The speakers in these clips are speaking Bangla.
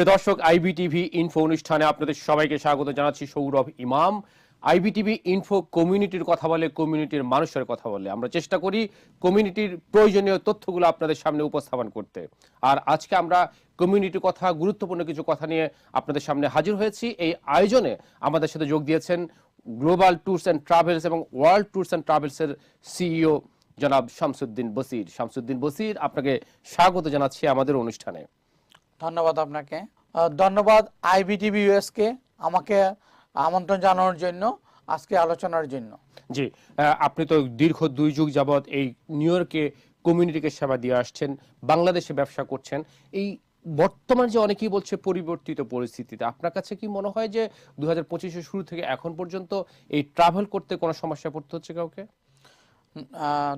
প্রিয় দর্শক আইবিটিভি ইনফো অনুষ্ঠানে আপনাদের সবাইকে স্বাগত জানাচ্ছি সৌরভ ইমাম। আইবিটিভি ইনফো কমিউনিটির কথা বলে কমিউনিটির মানুষের কথা বলে। আমরা চেষ্টা করি কমিউনিটির প্রয়োজনীয় তথ্যগুলো আপনাদের সামনে উপস্থাপন করতে। আর আজকে আমরা কমিউনিটির কথা, গুরুত্বপূর্ণ কিছু কথা নিয়ে আপনাদের সামনে হাজির হয়েছি। এই আয়োজনে আমাদের সাথে যোগ দিয়েছেন গ্লোবাল ট্যুরস অ্যান্ড ট্রাভেলস এবং ওয়ার্ল্ড ট্যুরস অ্যান্ড ট্রাভেলসের সিইও জনাব শামসুদ্দিন বসির। শামসুদ্দিন বসির, আপনাকে স্বাগত জানাচ্ছি আমাদের অনুষ্ঠানে। ধন্যবাদ আপনাকে। ধন্যবাদ আইবিটিভি ইউএসকে আমাকে আমন্ত্রণ জানানোর জন্য আজকে আলোচনার জন্য। জি আপনি তো দীর্ঘ দুই যুগ যাবৎ এই নিউ ইয়র্কে কমিউনিটিকে সেবা দিয়ে আসছেন বাংলাদেশে ব্যবসা করছেন। এই বর্তমান যে অনেকেই বলছে পরিবর্তিত পরিস্থিতিতে আপনার কাছে কি মনে হয় যে দু হাজার শুরু থেকে এখন পর্যন্ত এই ট্রাভেল করতে কোনো সমস্যা পড়তে হচ্ছে কাউকে?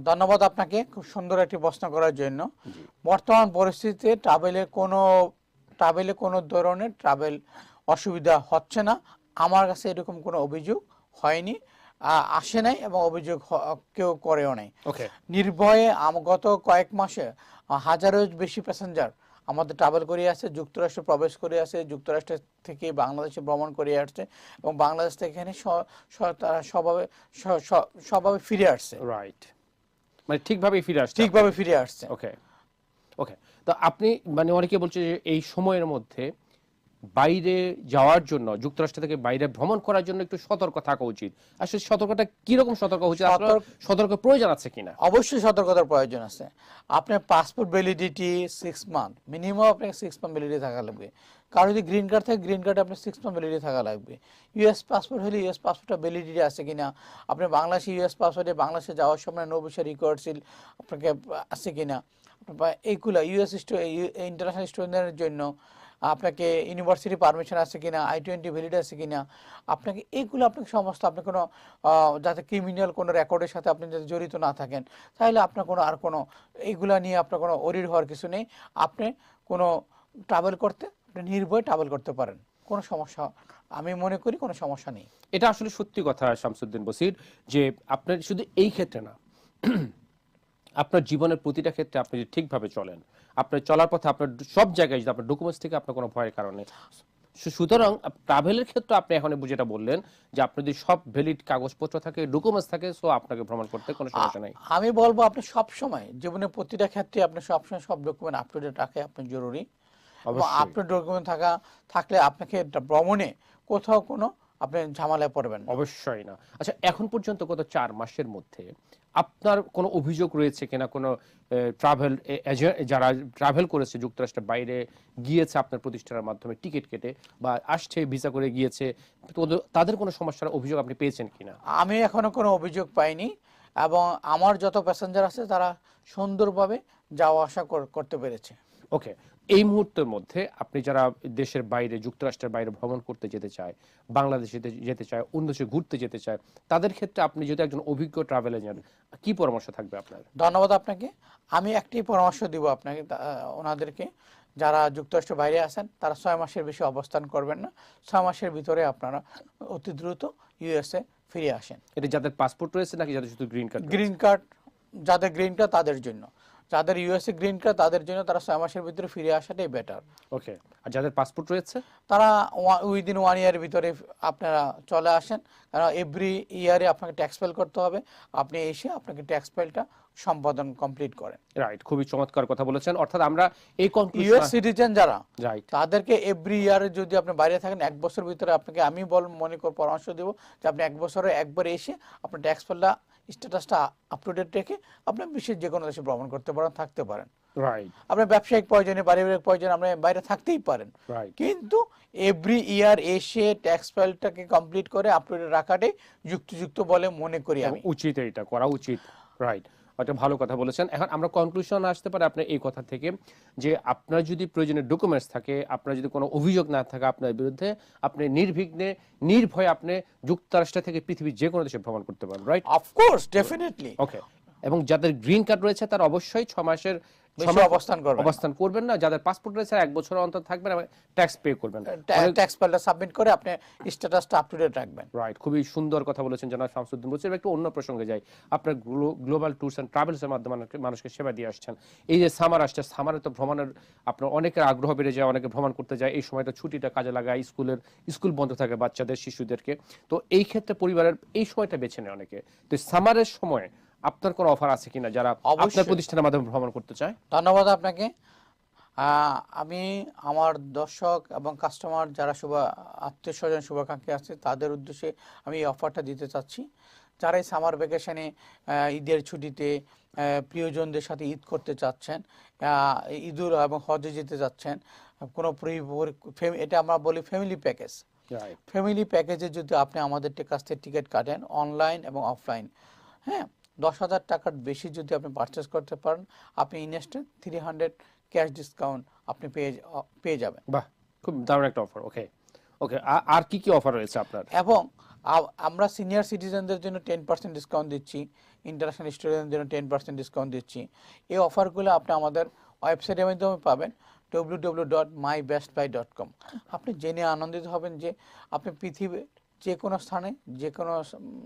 ধন্যবাদ আপনাকে খুব সুন্দর একটি প্রশ্ন করার জন্য। বর্তমান পরিস্থিতিতে ট্রাভেলে কোনো ট্রাভেলে কোনো ধরনের ট্রাভেল অসুবিধা হচ্ছে না। আমার কাছে এরকম কোনো অভিযোগ হয়নি আসে নাই এবং অভিযোগ কেউ করেও নাই। ওকে নির্ভয়ে গত কয়েক মাসে আহ, হাজারের বেশি প্যাসেঞ্জার আমাদের ট্রাভেল করে আসছে যুক্তরাষ্ট্রে প্রবেশ করে আসে যুক্তরাষ্ট্র থেকে বাংলাদেশে ভ্রমণ করে আসছে এবং বাংলাদেশ থেকে এখানে তারা স্বভাবে স্বভাবে ফিরে আসছে। রাইট মানে ঠিকভাবে ফিরে আসছে ঠিকভাবে ফিরে আসছে। ওকে ওকে তো আপনি মানে অনেকে বলছে যে এই সময়ের মধ্যে বাইরে যাওয়ার জন্য যুক্তরাষ্ট্র থেকে বাইরে ভ্রমণ করার জন্য একটু সতর্ক থাকা উচিত। আসলে সতর্কতা কীরকম সতর্ক উচিত আপনার সতর্ক- প্রয়োজন আছে কিনা? অবশ্যই সতর্কতার প্রয়োজন আছে। আপনার passport validity six month minimum আপনাকে সিক্স মান্থ ভ্যালিডিটি থাকা লাগবে। কারও যদি গ্রিন কার্ড থাকে গ্রিন কার্ডে আপনার সিক্স মান্থ ভ্যালিডিটি থাকা লাগবে। ইউএস পাসপোর্ট হলে ইউএস পাসপোর্টটা ভ্যালিডিটি আছে কিনা? আপনি বাংলাদেশে ইউএস পাসপোর্টে বাংলাদেশে যাওয়ার সময় নৌ বিষয় রেকর্ড সিল আপনাকে আছে কিনা? বা এইগুলো ইউএস ইন্টারন্যাশনাল স্টুডেন্টের জন্য আপনাকে ইউনিভার্সিটি পারমিশন আছে কিনা আই টোয়েন্টি ভ্যালিড আছে কিনা, আপনাকে এইগুলো আপনাকে সমস্ত, আপনি কোনো যাতে ক্রিমিনাল কোনো রেকর্ডের সাথে আপনি যাতে জড়িত না থাকেন, তাহলে আপনার কোনো আর কোনো, এইগুলা নিয়ে আপনার কোনো অরির হওয়ার কিছু নেই। আপনি কোনো ট্রাভেল করতে, আপনি নির্ভয়ে ট্রাভেল করতে পারেন, কোনো সমস্যা, আমি মনে করি কোনো সমস্যা নেই। এটা আসলে সত্যি কথা, শামসুদ্দিন বসির, যে আপনার শুধু এই ক্ষেত্রে না আপনার জীবনের প্রতিটা ক্ষেত্রে আপনি যদি ঠিকভাবে চলেন আপনার চলার পথে আপনার সব জায়গায় যদি আপনার ডকুমেন্টস থেকে আপনার কোনো ভয়ের কারণে সুতরাং ট্রাভেলের ক্ষেত্রে আপনি এখন যেটা বললেন যে আপনার যদি সব ভ্যালিড কাগজপত্র থাকে ডকুমেন্টস থাকে সো আপনাকে ভ্রমণ করতে কোনো সমস্যা নেই। আমি বলব আপনি সব সময় জীবনের প্রতিটা ক্ষেত্রে আপনি সবসময় সব ডকুমেন্ট আপ টু ডেট রাখা আপনার জরুরি। আপনার ডকুমেন্ট থাকা থাকলে আপনাকে একটা ভ্রমণে কোথাও কোনো আপনি ঝামেলায় পড়বেন অবশ্যই না। আচ্ছা এখন পর্যন্ত গত চার মাসের মধ্যে আপনার কোনো অভিযোগ রয়েছে কিনা? কোনো ট্রাভেল যারা ট্রাভেল করেছে যুক্তরাষ্ট্রের বাইরে গিয়েছে আপনার প্রতিষ্ঠানের মাধ্যমে টিকিট কেটে বা আসছে ভিসা করে গিয়েছে তাদের কোনো সমস্যার অভিযোগ আপনি পেয়েছেন কিনা? আমি এখনও কোনো অভিযোগ পাইনি এবং আমার যত প্যাসেঞ্জার আছে তারা সুন্দরভাবে যাওয়া আসা কর- করতে পেরেছে। ওকে এই মুহূর্তের মধ্যে আপনি যারা দেশের বাইরে যুক্তরাষ্ট্রের বাইরে ভ্রমণ করতে যেতে চায় বাংলাদেশে যেতে- চায় অন্য দেশে ঘুরতে যেতে চায় তাদের ক্ষেত্রে আপনি যদি একজন অভিজ্ঞ ট্রাভেল এজেন্ট কি পরামর্শ থাকবে আপনার? ধন্যবাদ আপনাকে। আমি একটি পরামর্শ দিব আপনাকে ওনাদেরকে। যারা যুক্তরাষ্ট্রের বাইরে আছেন তারা ছয় মাসের বেশি অবস্থান করবেন না। ছয় মাসের ভিতরে আপনারা অতি দ্রুত ইউএসএ ফিরে আসেন। এটা যাদের পাসপোর্ট রয়েছে নাকি যাদের শুধু গ্রিন কার্ড গ্রিন কার্ড যাদের গ্রিন কার্ড তাদের জন্য। যাদের ইউএসএ গ্রিন কার্ড তাদের জন্য তারা ছয় মাসের ভিতরে ফিরে আসাটাই বেটার ওকে আর যাদের পাসপোর্ট রয়েছে? তারা উইদিন ওয়ান ইয়ারের ভিতরে আপনারা চলে আসেন। কারণ এভরি ইয়ারে আপনাকে ট্যাক্স ফাইল করতে হবে। আপনি এসে আপনাকে ট্যাক্স ফাইলটা সম্পাদন কমপ্লিট করেন। রাইট খুবই চমৎকার কথা বলেছেন। অর্থাৎ আমরা এই ইউএস সিটিজেন যারা রাইট তাদেরকে এভরি ইয়ারে যদি আপনি বাইরে থাকেন এক বছর ভিতরে আপনাকে আমি বল মনে কর পরামর্শ দেব যে আপনি এক বছরে একবার এসে আপনার ট্যাক্স ফাইলটা স্ট্যাটাসটা আপ টু ডেট রেখে আপনি বিশ্বের যে কোনো দেশে ভ্রমণ করতে পারেন থাকতে পারেন। আপনার ব্যবসায়িক প্রয়োজনে পারিবারিক প্রয়োজনে আপনি বাইরে থাকতেই পারেন। কিন্তু এভরি ইয়ার এসে ট্যাক্স ফাইলটাকে কমপ্লিট করে আপলোডে রাখাটাই যুক্তিযুক্ত বলে মনে করি আমি। উচিত এটা করা উচিত। রাইট একটা ভালো কথা বলেছেন। এখন আমরা কনক্লুশন আসতে পারে আপনার এই কথা থেকে যে আপনার যদি প্রয়োজনীয় ডকুমেন্টস থাকে আপনার যদি কোনো অভিযোগ না থাকে আপনার বিরুদ্ধে আপনি নির্বিঘ্নে নির্ভয়ে আপনি যুক্তরাষ্ট্র থেকে পৃথিবীর যে কোনো দেশে ভ্রমণ করতে পারেন রাইট অফকোর্স ডেফিনেটলি ওকে এবং যাদের গ্রিন কার্ড রয়েছে তার অবশ্যই ছ মাসের অবস্থান করবেন না। অবস্থান করবেন না। যাদের পাসপোর্ট রয়েছে এক বছর অন্তর থাকবেন এবং ট্যাক্স পে করবেন। ট্যাক্স ফাইলটা সাবমিট করে আপনি স্ট্যাটাসটা আপ টু ডেট রাখবেন। রাইট খুবই সুন্দর কথা বলেছেন জনাব শামসুদ্দিন বলছি একটু অন্য প্রসঙ্গে যাই। আপনার গ্লোবাল ট্যুরস ট্রাভেলসের মাধ্যমে মানুষকে- মানুষকে সেবা দিয়ে আসছেন। এই যে সামার আসছে সামারে তো ভ্রমণের আপনার অনেকের আগ্রহ বেড়ে যায় অনেকে ভ্রমণ করতে যায়। এই সময়টা ছুটিটা কাজে লাগায় স্কুলের স্কুল বন্ধ থাকে বাচ্চাদের শিশুদেরকে। তো এই ক্ষেত্রে পরিবারের এই সময়টা বেছে নেয় অনেকে। তো সামারের সময় আপনার কোনো অফার আছে কিনা যারা আপনার প্রতিষ্ঠানের মাধ্যমে ভ্রমণ করতে চায়? ধন্যবাদ আপনাকে। আমি আমার দর্শক এবং কাস্টমার যারা শুভ আত্মীয় স্বজন শুভাকাঙ্ক্ষী আছে তাদের উদ্দেশ্যে আমি এই অফারটা দিতে চাচ্ছি। যারা এই সামার ভ্যাকেশনে ঈদের ছুটিতে প্রিয়জনদের সাথে ঈদ করতে চাচ্ছেন ঈদুল এবং হজে যেতে চাচ্ছেন কোনো এটা আমরা বলি ফ্যামিলি প্যাকেজ ফ্যামিলি প্যাকেজে যদি আপনি আমাদের কাছ থেকে টিকিট কাটেন অনলাইন এবং অফলাইন হ্যাঁ? দশ হাজার টাকার বেশি যদি আপনি পারচেস করতে পারেন আপনি instant three hundred cash discount আপনি পেয়ে পেয়ে যাবেন। বাহ খুব দারুণ একটা অফার ওকে ওকে আর কি কি অফার রয়েছে আপনার? এবং আমরা সিনিয়র সিটিজেনদের জন্য টেন পার্সেন্ট ডিসকাউন্ট দিচ্ছি ইন্টারন্যাশনাল স্টুডেন্টদের জন্য টেন পার্সেন্ট ডিসকাউন্ট দিচ্ছি। এই অফারগুলো আপনি আমাদের ওয়েবসাইটের মাধ্যমে পাবেন W W dot my best buy dot com আপনি জেনে আনন্দিত হবেন যে আপনি পৃথিবীর যে কোনো স্থানে যে কোনো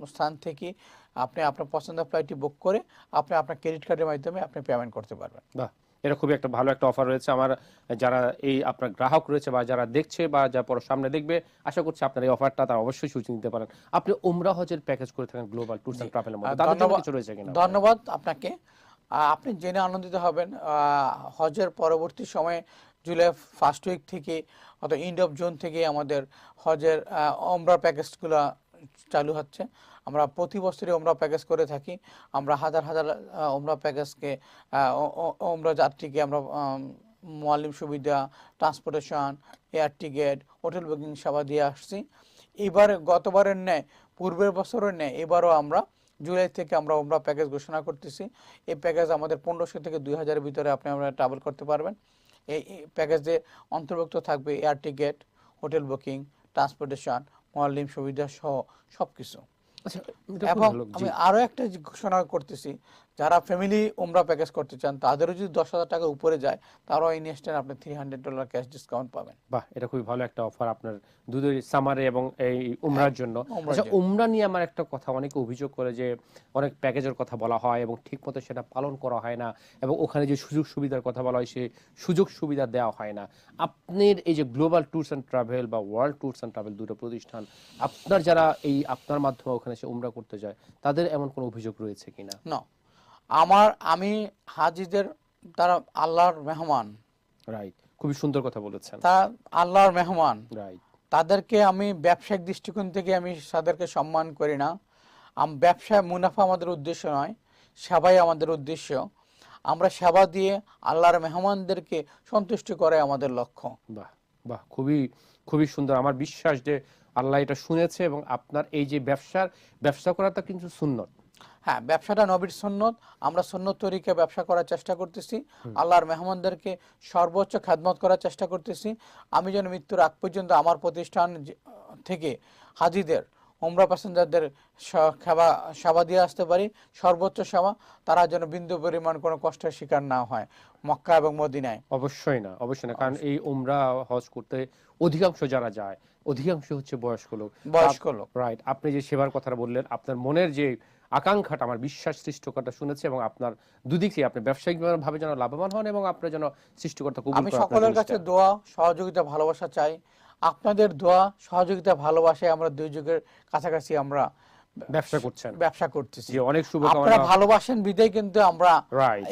স্থান থেকে আপনি আপনার পছন্দের ফ্লাইটটি বুক করে আপনি আপনার ক্রেডিট কার্ডের মাধ্যমে আপনি পেমেন্ট করতে পারবেন। বাহ এটা খুবই একটা ভালো একটা অফার রয়েছে। আমার যারা এই আপনার গ্রাহক রয়েছে বা যারা দেখছে বা যা পর সামনে দেখবে আশা করছি আপনার এই অফারটা তারা অবশ্যই সুযোগ নিতে পারেন। আপনি উমরা হজের প্যাকেজ করে থাকেন গ্লোবাল ট্যুরস এন্ড ট্রাভেলের মধ্যে। তাদের জন্য কিছু রয়েছে কিনা? ধন্যবাদ আপনাকে। আপনি জেনে আনন্দিত হবেন। আহ, হজের পরবর্তী সময়ে জুলাই ফার্স্ট উইক থেকে অর্থাৎ এন্ড অফ জুন থেকে আমাদের হজের ওমরা প্যাকেজগুলো চালু হচ্ছে। আমরা প্রতি বছরই ওমরা প্যাকেজ করে থাকি। আমরা হাজার হাজার ওমরা প্যাকেজকে ওমরা যাত্রীকে আমরা আম, মোয়াল্লিম সুবিধা transportation air ticket hotel booking সেবা দিয়ে আসছি। এবার গতবারের ন্যায় পূর্বের বছরের ন্যায় এবারও আমরা জুলাই থেকে আমরা ওমরা প্যাকেজ ঘোষণা করতেছি। এই প্যাকেজ আমাদের পনেরোশো থেকে দুই হাজারের ভিতরে আপনি আমরা ট্রাভেল করতে পারবেন। এই প্যাকেজে অন্তর্ভুক্ত থাকবে air ticket hotel booking transportation modelling সুবিধা সহ সব কিছু আচ্ছা এবং আমি আরও একটা ঘোষণা করতেছি যারা ফ্যামিলি উমরা প্যাকেজ করতে চান তাদেরও যদি দশ হাজার টাকা উপরে যায় তারাও ইনস্ট্যান্ট আপনি three hundred dollar cash discount পাবেন। বাহ এটা খুবই ভালো একটা অফার আপনার দুধের সামারে এবং এই উমরার জন্য। আচ্ছা উমরা নিয়ে আমার একটা কথা অনেকে অভিযোগ করে যে অনেক প্যাকেজের কথা বলা হয় এবং ঠিকমতো সেটা পালন করা হয় না এবং ওখানে যে সুযোগ সুবিধার কথা বলা হয় সে সুযোগ সুবিধা দেওয়া হয় না। আপনার এই যে গ্লোবাল ট্যুরস অ্যান্ড ট্রাভেল বা ওয়ার্ল্ড ট্যুরস অ্যান্ড ট্রাভেল দুটো প্রতিষ্ঠান আপনার যারা এই আপনার মাধ্যমে ওখানে সে উমরা করতে যায় তাদের এমন কোনো অভিযোগ রয়েছে কিনা? না আমার আমি হাজিদের তারা আল্লাহর মেহমান। রাইট খুবই সুন্দর কথা বলেছেন। তা আল্লাহর মেহমান। রাইট তাদেরকে আমি ব্যবসায়িক দৃষ্টিকোণ থেকে আমি তাদেরকে সম্মান করি না। আম- ব্যবসায় মুনাফা আমাদের উদ্দেশ্য নয় সেবাই আমাদের উদ্দেশ্য। আমরা সেবা দিয়ে আল্লাহর মেহমানদেরকে সন্তুষ্ট করে আমাদের লক্ষ্য। বাহ বাহ খুবই খুবই সুন্দর। আমার বিশ্বাস যে আল্লাহ এটা শুনেছে এবং আপনার এই যে ব্যবসার ব্যবসা করাটা কিন্তু সুন্নত। হ্যাঁ ব্যবসাটা নবীর সন্ন্যত আমরা সন্ন্যত তরিকে ব্যবসা করার চেষ্টা করতেছি। আল্লাহর মেহমানদেরকে সর্বোচ্চ খেদমত করার চেষ্টা করতেছি। আমি যেন মৃত্যুর আগ পর্যন্ত আমার প্রতিষ্ঠান থেকে হাজিদের ওমরা প্যাসেঞ্জারদের সেবা সেবা দিয়ে আসতে পারি। সর্বোচ্চ সেবা তারা যেন বিন্দু পরিমাণ কোনো কষ্টের শিকার না হয় মক্কা এবং মদিনায়। অবশ্যই না অবশ্যই না কারণ এই উমরা হজ করতে অধিকাংশ যারা যায় অধিকাংশ হচ্ছে বয়স্ক লোক। বয়স্ক লোক। রাইট আপনি যে সেবার কথাটা বললেন আপনার মনের যে আকাঙ্ক্ষাটা আমার বিশ্বাস সৃষ্টিকর্তা শুনেছে এবং আপনার দুদিকে আপনি ব্যবসায়িক ভাবে যেন লাভবান হন এবং আপনার যেন সৃষ্টিকর্তা কবুল আমি সকলের কাছে। দোয়া সহযোগিতা ভালোবাসা চাই আপনাদের দোয়া সহযোগিতা ভালোবাসায় আমরা দুই যুগের কাছাকাছি আমরা ব্যবসা করছেন। ব্যবসা করতেছি। যে অনেক আপনারা ভালোবাসেন বিদায় কিন্তু আমরা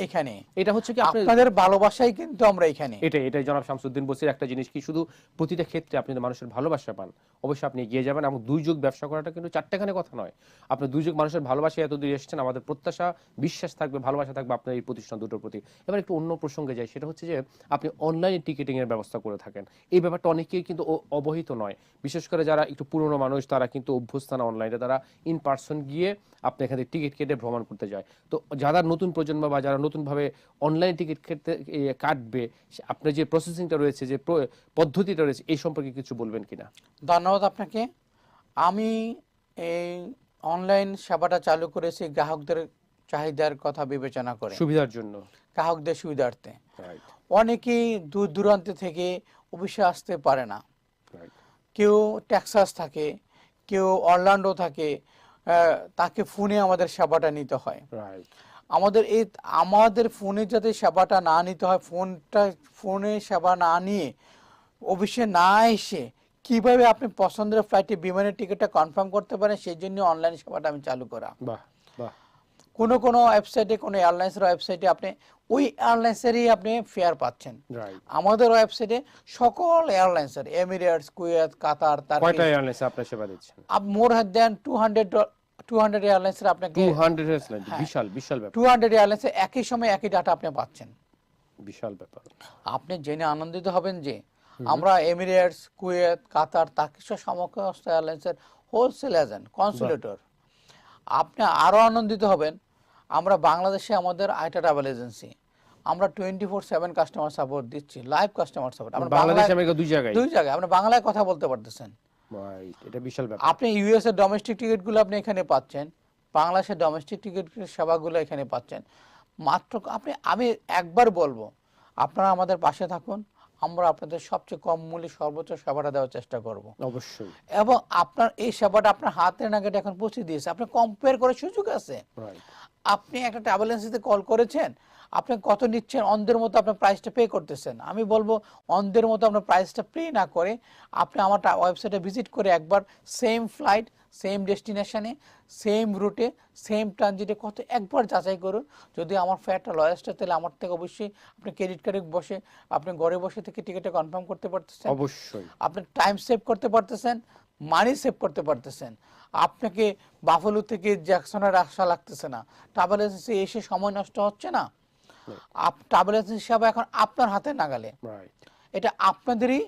এখানে। এটা হচ্ছে কি আপনি আপনাদের ভালোবাসাই কিন্তু আমরা এখানে। এটাই জনাব শামসুদ্দিন বসির একটা জিনিস কি শুধু প্রতিটা ক্ষেত্রে আপনি মানুষের ভালোবাসা পান অবশ্যই আপনি এগিয়ে যাবেন এবং দুই যুগ ব্যবসা করাটা কিন্তু চারটেখানে কথা নয়। আপনি দুই যুগ মানুষের ভালোবাসা এত দূর এসেছেন আমাদের প্রত্যাশা বিশ্বাস থাকবে ভালোবাসা থাকবে আপনার এই প্রতিষ্ঠান দুটোর প্রতি। এবার একটু অন্য প্রসঙ্গে যাই সেটা হচ্ছে যে আপনি অনলাইনে টিকিটিং এর ব্যবস্থা করে থাকেন। এই ব্যাপারটা অনেকেই কিন্তু অবহিত নয়। বিশেষ করে যারা একটু পুরনো মানুষ তারা কিন্তু অভ্যস্ত না অনলাইনে তারা ইন পার্সন গিয়ে আপনি এখানে টিকিট কেটে ভ্রমণ করতে যায়। তো যারা নতুন প্রজন্ম বা যারা নতুনভাবে অনলাইন টিকিট কেটে কাটবে আপনার যে প্রসেসিংটা রয়েছে যে পদ্ধতিটা রয়েছে এই সম্পর্কে কিছু বলবেন কিনা? ধন্যবাদ আপনাকে। আমি এই অনলাইন সেবাটা চালু করেছি গ্রাহকদের চাহিদার কথা বিবেচনা করে। সুবিধার জন্য। গ্রাহকদের সুবিধার্থে। অনেকেই দূর দূরান্ত থেকে অফিসে আসতে পারে না। কেউ টেক্সাস থাকে কেউ অরল্যান্ডো থাকে তাকে ফোনে আমাদের সেবাটা নিতে হয়। আমাদের এই আমাদের ফোনে যাতে সেবাটা না নিতে হয় ফোনটা ফোনে সেবা না নিয়ে অফিসে না এসে কীভাবে আপনি পছন্দের ফ্লাইটে বিমানের টিকিটটা কনফার্ম করতে পারেন সেই জন্য অনলাইন সেবাটা আমি চালু করা। বাহ। কোনো কোনো ওয়েবসাইটে কোনো এয়ারলাইন্সের ওয়েবসাইটে আপনি ওই এয়ারলাইন্সেরই আপনি ফেয়ার পাচ্ছেন। আমাদের ওয়েবসাইটে সকল এয়ারলাইন্সের এমিরেটস কুয়েত কাতার তার কয়টা এয়ারলাইন্স আপনার সেবা দিচ্ছেন? More than two hundred two hundred এয়ারলাইন্সের আপনাকে টু হান্ড্রেড হ্যাঁ। বিশাল বিশাল ব্যাপার। টু হান্ড্রেড এয়ারলাইন্সের একই সময় একই ডাটা আপনি পাচ্ছেন। বিশাল ব্যাপার। আপনি জেনে আনন্দিত হবেন যে আমরা এমিরেটস কুয়েত কাতার তাকিস সমস্ত এয়ারলাইন্সের হোলসেল এজেন্ট কনসুলেটর আপনি আরও আনন্দিত হবেন আমরা বাংলাদেশে আমাদের আইটা ট্রাভেল এজেন্সি আমরা twenty four seven customer support দিচ্ছি লাইভ কাস্টমার সাপোর্ট আমরা বাংলাদেশ আমেরিকা দুই জায়গায়? দুই জায়গায় আপনি বাংলায় কথা বলতে পারতেছেন। এটা বিশাল ব্যাপার। আপনি ইউএস এর ডোমেস্টিক টিকিটগুলো আপনি এখানে পাচ্ছেন বাংলাদেশের ডোমেস্টিক টিকিট সেবাগুলো এখানে পাচ্ছেন। মাত্র আপনি আমি একবার বলব আপনারা আমাদের পাশে থাকুন আমরা আপনাদের সবচেয়ে কম মূল্যে সর্বোচ্চ সেবাটা দেওয়ার চেষ্টা করব। অবশ্যই। এবং আপনার এই সেবাটা আপনার হাতের নাগালে এখন পৌঁছে দিয়েছে আপনি কম্পেয়ার করার সুযোগ আছে। আপনি একটা ট্রাভেল এজেন্সিতে কল করেছেন আপনি কত নিচ্ছেন অন্ধের মতো আপনার প্রাইসটা পে করতেছেন। আমি বলব অন্ধের মতো আপনার প্রাইসটা পে না করে আপনি আমার ওয়েবসাইটে ভিজিট করে একবার সেম ফ্লাইট সেম ডেস্টিনেশানে সেম রুটে সেম ট্রানজিটে কত একবার যাচাই করুন। যদি আমার ফেয়ারটা লয়েস্ট হয় তাহলে আমার থেকে অবশ্যই আপনি ক্রেডিট কার্ডে বসে আপনি ঘরে বসে থেকে টিকিটটা কনফার্ম করতে পারতেছেন। অবশ্যই। আপনি টাইম সেভ করতে পারতেছেন মানি সেভ করতে পারতেছেন। আপনাকে বাফালো থেকে জ্যাকসনের আসা লাগতেছে না। ট্রাভেল এজেন্সি এসে সময় নষ্ট হচ্ছে না। ট্রাভেল এজেন্সি সেবা এখন আপনার হাতে নাগালে। এটা আপনাদেরই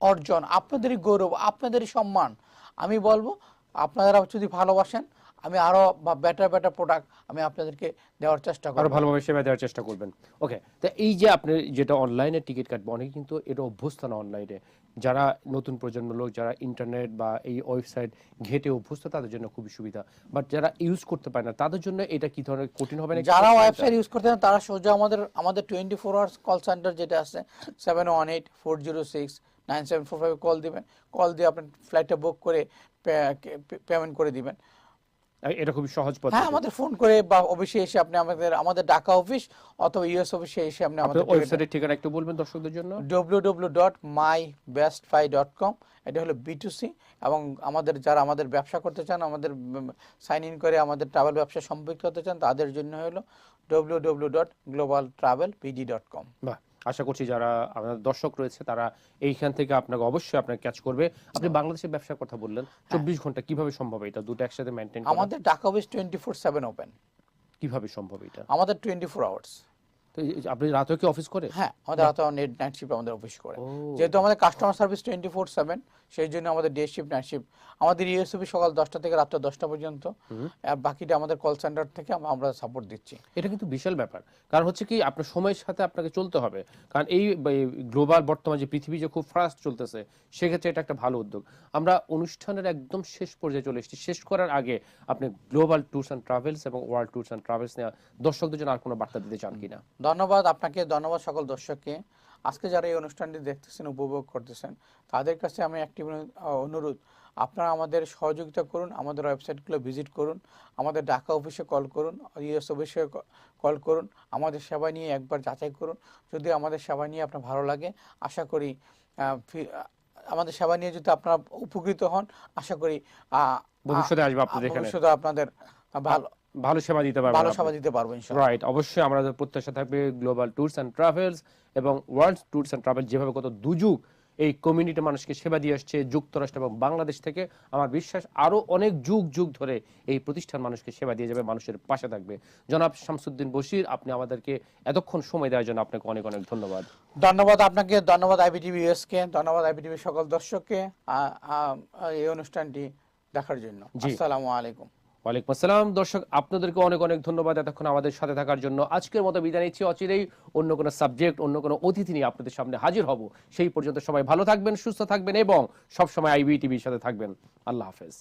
অর্জন আপনাদেরই গৌরব আপনাদেরই সম্মান। আমি বলব আপনারা যদি ভালোবাসেন আমি আরও বেটার বেটার প্রোডাক্ট আমি আপনাদেরকে দেওয়ার চেষ্টা আরও করব ভালোভাবে সেবা দেওয়ার চেষ্টা করবেন। ওকে তো এই যে আপনি যেটা অনলাইনে টিকিট কাটবেন অনেকে কিন্তু এটা অভ্যস্ত না অনলাইনে যারা নতুন প্রজন্ম লোক, যারা ইন্টারনেট বা এই ওয়েবসাইট ঘেটে অভ্যস্ত, তাদের জন্য খুবই সুবিধা। বাট যারা ইউজ করতে পারে না, তাদের জন্য এটা কি ধরনের কঠিন হবে না যারা ওয়েবসাইট ইউজ করতে না, তারা সোজা আমাদের আমাদের twenty four hours call centre যেটা আছে seven one eight four zero six nine seven four five call দিবেন। কল দিয়ে আপনি ফ্লাইটটা বুক করে পেমেন্ট করে দিবেন। এটা খুবই সহজ হ্যাঁ আমাদের ফোন করে বা অফিসে এসে আপনি আমাদের আমাদের ঢাকা অফিস অথবা ইউএস অফিসে এসে আপনি আমাদের ওয়েবসাইটের ঠিকানা একটু বলবেন দর্শকদের জন্য। www.mybestfly.com এটা হলো বিটুসি এবং আমাদের যারা আমাদের ব্যবসা করতে চান আমাদের সাইন ইন করে আমাদের ট্রাভেল ব্যবসা সম্পৃক্ত হতে চান তাদের জন্য হলো www.globaltravelpd.com বাহ। আশা করছি যারা আমাদের দর্শক রয়েছে তারা এইখান থেকে আপনাকে অবশ্যই আপনাকে ক্যাচ করবে। আপনি বাংলাদেশের ব্যবসার কথা বললেন চব্বিশ ঘণ্টা কীভাবে সম্ভব এটা? দুটো একসাথে মেনটেন আমাদের Dhaka office twenty four seven open কীভাবে সম্ভব এটা? আমাদের টোয়েন্টি ফোর আওয়ার্স আপনি রাতেও কি অফিস করে? হ্যাঁ আমাদের রাতে নেট নাইট শিফট আমাদের অফিস করে। যেহেতু আমাদের customer service twenty four seven সেই জন্য আমাদের ডে শিফট নাইট শিফট আমাদের ইউএস অফিস সকাল দশটা থেকে রাত্র দশটা পর্যন্ত। আর বাকিটা আমাদের কল সেন্টার থেকে আম- আমরা সাপোর্ট দিচ্ছি। এটা কিন্তু বিশাল ব্যাপার। কারণ হচ্ছে কি আপনার সময়ের সাথে আপনাকে চলতে হবে। কারণ এই গ্লোবাল বর্তমান যে পৃথিবী যে খুব ফাস্ট চলতেছে সেক্ষেত্রে এটা একটা ভালো উদ্যোগ। আমরা অনুষ্ঠানের একদম শেষ পর্যায়ে চলে এসেছি। শেষ করার আগে আপনি গ্লোবাল ট্যুরস অ্যান্ড ট্রাভেলস এবং ওয়ার্ল্ড ট্যুরস অ্যান্ড ট্রাভেলস নেওয়া দর্শকদের জন্য আর কোনো বার্তা দিতে চান কিনা? ধন্যবাদ আপনাকে। ধন্যবাদ সকল দর্শককে। আজকে যারা এই অনুষ্ঠানটি দেখতেছেন উপভোগ করতেছেন তাদের কাছে আমি একটি অনুরোধ। আপনারা আমাদের সহযোগিতা করুন আমাদের ওয়েবসাইটগুলো ভিজিট করুন আমাদের ঢাকা অফিসে কল করুন ইউএস অফিসে কল করুন আমাদের সেবা নিয়ে একবার যাচাই করুন। যদি আমাদের সেবা নিয়ে আপনার ভালো লাগে আশা করি আমাদের সেবা নিয়ে যদি আপনারা উপকৃত হন আশা করি ভবিষ্যতে আসবে আপনাদের ভবিষ্যতে আপনাদের ভালো ভালো সেবা দিতে পারবেন ভালো সেবা দিতে পারব ইনশাআল্লাহ। রাইট অবশ্যই আমাদের প্রত্যাশা থাকবে গ্লোবাল ট্যুরস এন্ড ট্রাভেলস এবং ওয়ার্ল্ড ট্যুরস এন্ড ট্রাভেল যেভাবে কত দুযুগ এই কমিউনিটি মানুষকে সেবা দিয়ে আসছে যুক্তরাষ্ট্র এবং বাংলাদেশ থেকে আমার বিশ্বাস আরও অনেক যুগ যুগ ধরে এই প্রতিষ্ঠান মানুষকে সেবা দিয়ে যাবে মানুষের পাশে থাকবে। জনাব শামসুদ্দিন বশির আপনি আমাদেরকে এতক্ষণ সময় দেওয়ার জন্য আপনাকে অনেক অনেক ধন্যবাদ। ধন্যবাদ আপনাকে ধন্যবাদ আইবিটিভি কে ধন্যবাদ আইবিটিভি সকল দর্শককে এই অনুষ্ঠানটি দেখার জন্য। আসসালামু আলাইকুম। ওয়ালাইকুম আসসালাম। দর্শক, আপনাদেরকে অনেক অনেক ধন্যবাদ এতক্ষণ আমাদের সাথে থাকার জন্য। আজকের মতো বিদায় নিচ্ছি অচিরেই। অন্য কোনো সাবজেক্ট অন্য কোনো অতিথি নিয়ে আপনাদের সামনে হাজির হব। সেই পর্যন্ত সবাই ভালো থাকবেন, সুস্থ থাকবেন এবং সবসময় আইবি টিভির সাথে থাকবেন। আল্লাহ হাফেজ।